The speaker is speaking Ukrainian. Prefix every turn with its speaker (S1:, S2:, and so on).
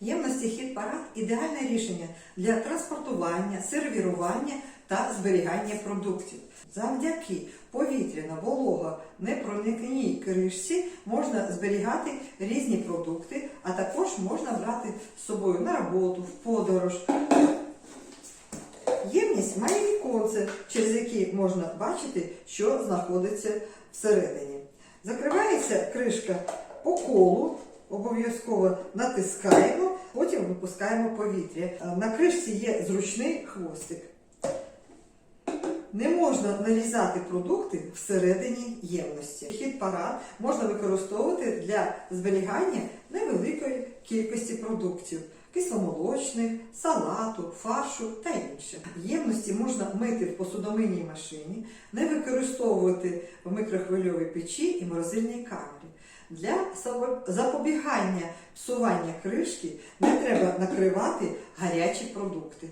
S1: Ємності хід парад ідеальне рішення для транспортування, сервірування та зберігання продуктів. Завдяки повітряно волога, непроникній кришці можна зберігати різні продукти, а також можна брати з собою на роботу, в подорож. Ємність має віконце, через яке можна бачити, що знаходиться всередині. Закривається кришка по колу обов'язково натискаємо, потім випускаємо повітря. На кришці є зручний хвостик. Не можна нарізати продукти всередині ємності. Хід парад можна використовувати для зберігання невеликої кількості продуктів кисломолочних, салату, фаршу та інше. Ємності можна мити в посудомийній машині, не використовувати в микрохвильовій печі і морозильній камері. Для запобігання псування кришки не треба накривати гарячі продукти.